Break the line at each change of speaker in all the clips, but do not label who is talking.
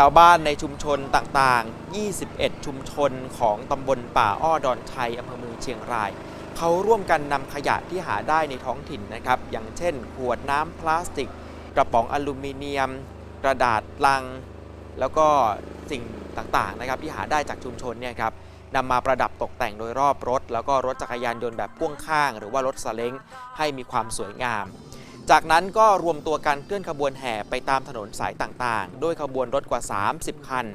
ชาวบ้านในชุมชนต่างๆ 21 ชุมชนของตำบลป่าอ้อดอนชัยอำเภอเมืองเชียงราย เขาร่วมกันนำขยะที่หาได้ในท้องถิ่นนะครับ อย่างเช่น ขวดน้ำพลาสติก กระป๋องอลูมิเนียม กระดาษลัง แล้วก็สิ่งต่างๆนะครับที่หาได้จากชุมชนเนี่ยครับนำมาประดับตกแต่งโดยรอบรถ แล้วก็รถจักรยานยนต์แบบพ่วงข้าง หรือว่ารถสเล้งให้มีความสวยงาม จากนั้นก็รวมตัวกันเคลื่อนขบวนแห่ไปตามถนนสายต่างๆ ด้วยขบวนรถกว่า 30 คัน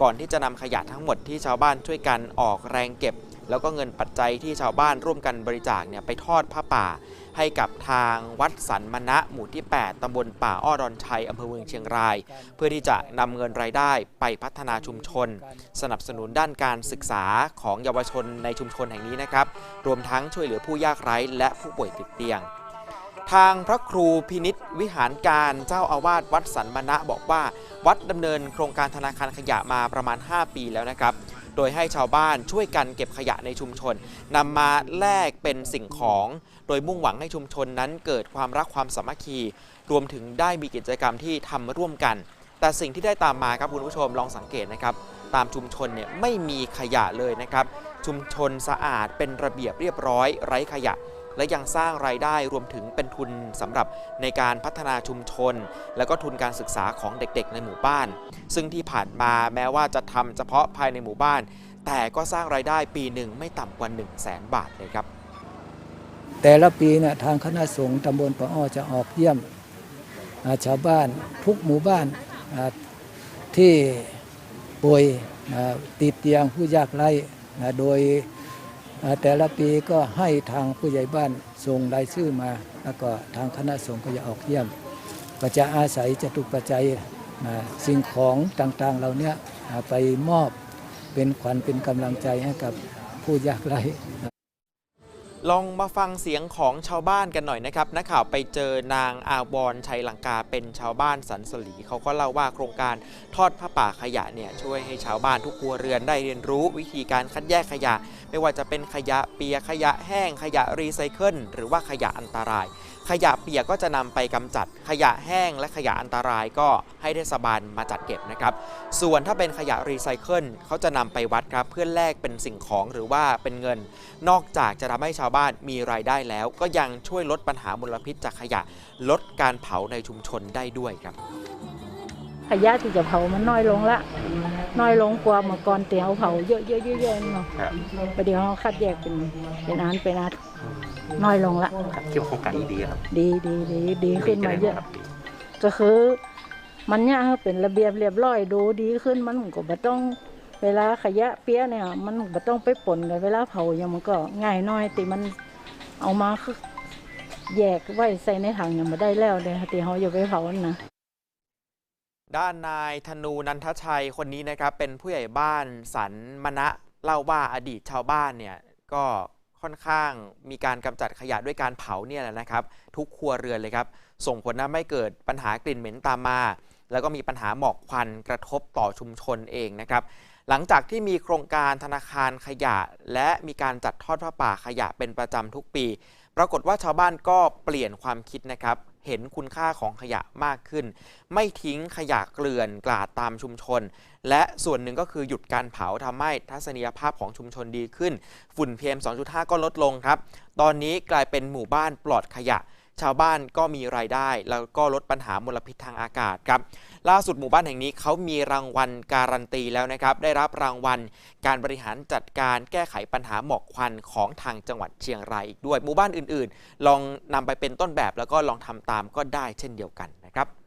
ก่อนที่จะนำขยะทั้งหมดที่ชาวบ้านช่วยกันออกแรงเก็บ แล้วก็เงินปัจจัยที่ชาวบ้านร่วมกันบริจาคเนี่ยไปทอดผ้าป่า ให้กับทางวัดสันมณะหมู่ที่ 8 ตำบลป่าอ้อดอนชัยอำเภอเมืองเชียงราย เพื่อที่จะนำเงินรายได้ไปพัฒนาชุมชน สนับสนุนด้านการศึกษาของเยาวชนในชุมชนแห่งนี้นะครับ รวมทั้งช่วยเหลือผู้ยากไร้และผู้ป่วยติดเตียง ทางพระครูพินิษวิหารการเจ้าอาวาสวัดสันมณะบอกว่า วัดดำเนินโครงการธนาคารขยะมาประมาณ 5 ปีแล้วนะครับ โดยให้ชาวบ้านช่วยกันเก็บขยะในชุมชนนำมาแลกเป็นสิ่งของ โดยมุ่งหวังให้ชุมชนนั้นเกิดความรักความสามัคคี รวมถึงได้มีกิจกรรมที่ทำร่วมกัน แต่สิ่งที่ได้ตามมาครับคุณผู้ชมลองสังเกตนะครับตามชุมชนเนี่ยไม่มีขยะเลยนะครับ ชุมชนสะอาดเป็นระเบียบเรียบร้อย ไร้ขยะ และยังสร้างรายได้รวมถึงเป็นทุนสำหรับในการพัฒนาชุมชน แล้วก็ทุนการศึกษาของเด็กๆ ในหมู่บ้าน ซึ่งที่ผ่านมาแม้ว่าจะทำเฉพาะภายในหมู่บ้าน แต่ก็สร้างรายได้ปีหนึ่งไม่ต่ำกว่า 1 0 0 0 0แสนบาทเลยครับ
แต่ละปีเนี่ยทางคณะสงฆ์ตำบลปะอ้อจะออกเยี่ยมาชาวบ้านทุกหมู่บ้านาที่ป่วยติดเตียงผู้ยากไร้โดย แต่ละปีก็ให้ทางผู้ใหญ่บ้านส่งรายชื่อมา แล้วก็ทางคณะสงฆ์ก็จะออกเยี่ยม ก็จะอาศัยจตุปัจจัยสิ่งของต่างๆเราเนี้ยไปมอบเป็นขวัญเป็นกำลังใจให้กับผู้ยากไร้
ลองมาฟังเสียงของชาวบ้านกันหน่อยนะครับนักข่าวไปเจอนางอาวรชัยลังกาเป็นชาวบ้านสันสลีเขาก็เล่าว่าโครงการทอดผ้าป่าขยะเนี่ยช่วยให้ชาวบ้านทุกครัวเรือนได้เรียนรู้วิธีการคัดแยกขยะ ไม่ว่าจะเป็นขยะเปียกขยะแห้งขยะรีไซเคิลหรือว่าขยะอันตราย ขยะเปียกก็จะนำไปกำจัดขยะแห้งและขยะอันตรายก็ให้เทศบาลมาจัดเก็บนะครับ ส่วนถ้าเป็นขยะรีไซเคิลเขาจะนำไปวัดครับ เพื่อแลกเป็นสิ่งของหรือว่าเป็นเงิน นอกจากจะทำให้ชาวบ้านมีรายได้แล้ว ก็ยังช่วยลดปัญหามลพิษจากขยะ ลดการเผาในชุมชนได้ด้วยครับ
ขยะที่จะเผามันน้อยลงละน้อยลงกว่าเมื่อก่อนเตียวเผาเยอะๆๆๆเนาะประเดี๋ยวเขาคัดแยกเป็นเป็นอันเป็นอัน น้อยลงละ
ครับคิดว่าโครงการนี้ดีครับ
ดีดีดีดีขึ้นมาเยอะ
ครับ
ก็คือ มันเนี่ยเป็นระเบียบเรียบร้อยดูดีขึ้นมันก็บ่ต้องเวลาขยะเปียเนี่ย มันบ่ต้องไปปนกันเวลาเผาอย่างมันก็ง่ายน้อยแต่มันเอามาคือแยกไว้ใส่ในถังอย่างมาได้แล้วเลยที่เขาอย่าไปเผานั่นนะ
ด้านนายธนูนันทชัยคนนี้นะครับเป็นผู้ใหญ่บ้านสันมณะเล่าว่าอดีตชาวบ้านเนี่ยก็ ค่อนข้างมีการกำจัดขยะด้วยการเผาเนี่ยแหละนะครับ ทุกครัวเรือนเลยครับ ส่งผลทำให้เกิดปัญหากลิ่นเหม็นตามมา แล้วก็มีปัญหาหมอกควันกระทบต่อชุมชนเองนะครับหลังจากที่มีโครงการธนาคารขยะ และมีการจัดทอดผ้าป่าขยะเป็นประจำทุกปี ปรากฏว่าชาวบ้านก็เปลี่ยนความคิดนะครับ เห็นคุณค่าของขยะมากขึ้น ไม่ทิ้งขยะเกลื่อนกลาดตามชุมชน และส่วนหนึ่งก็คือหยุดการเผาทำให้ทัศนียภาพของชุมชนดีขึ้น ฝุ่น PM 2.5 ก็ลดลงครับ ตอนนี้กลายเป็นหมู่บ้านปลอดขยะ ชาวบ้านก็มีรายได้ แล้วก็ลดปัญหามลพิษทางอากาศครับล่าสุดหมู่บ้านแห่งนี้เขามีรางวัลการันตีแล้วนะครับ ได้รับรางวัลการบริหารจัดการแก้ไขปัญหาหมอกควันของทางจังหวัดเชียงรายอีกด้วย หมู่บ้านอื่นๆ ลองนำไปเป็นต้นแบบแล้วก็ลองทำตามก็ได้เช่นเดียวกันนะครับ